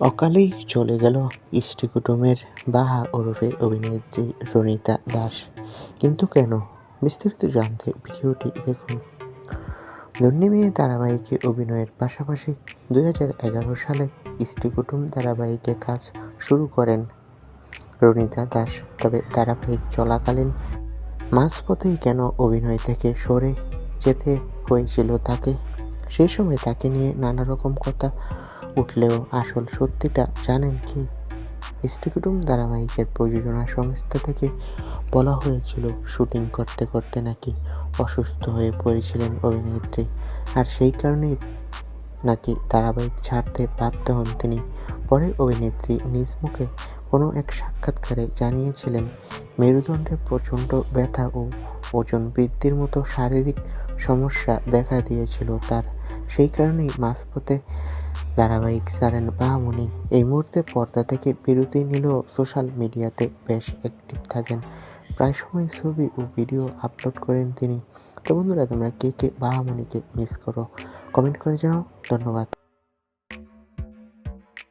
অকালেই চলে গেল ইষ্টি কুটুমের বাহা ওরফে অভিনেত্রী রনিতা দাস। কিন্তু কেন? বিস্তারিত জানতে ভিডিওটি দেখুন। ধন্যী মেয়ে ধারাবাহিকে অভিনয়ের পাশাপাশি দুই হাজার এগারো সালে ইষ্টি কুটুম ধারাবাহিকে কাজ শুরু করেন রনিতা দাস। তবে ধারাবাহিক চলাকালীন মাঝপথেই কেন অভিনয় থেকে সরে যেতে হয়েছিল তাকে? সেই সময় তাকে নিয়ে নানা রকম কথা উঠলেও আসল সত্যিটা জানেন কি? ইষ্টিকুটুম ধারাবাহিকের প্রযোজনা সংস্থা থেকে বলা হয়েছিল, শুটিং করতে করতে নাকি অসুস্থ হয়ে পড়েছিলেন অভিনেত্রী। আর সেই কারণেই নাকি ধারাবাহিক ছাড়তে বাধ্য হন তিনি। পরে অভিনেত্রী নিজ মুখে কোনো এক সাক্ষাৎকারে জানিয়েছিলেন, মেরুদণ্ডে প্রচণ্ড ব্যথা ও ওজন বৃদ্ধির মতো শারীরিক সমস্যা দেখা দিয়েছিল তার। সেই কারণেই মাঝপথে ধারাবাহিক সারেন বাহামুনি এই মুহূর্তে পর্দা থেকে বিরতি নিলেও সোশ্যাল মিডিয়াতে বেশ অ্যাক্টিভ থাকেন। প্রায় সময় ছবি ও ভিডিও আপলোড করেন তিনি। তো বন্ধুরা, তোমরা কে কে বাহামুনিকে মিস করো? কমেন্ট করে জানাও। ধন্যবাদ।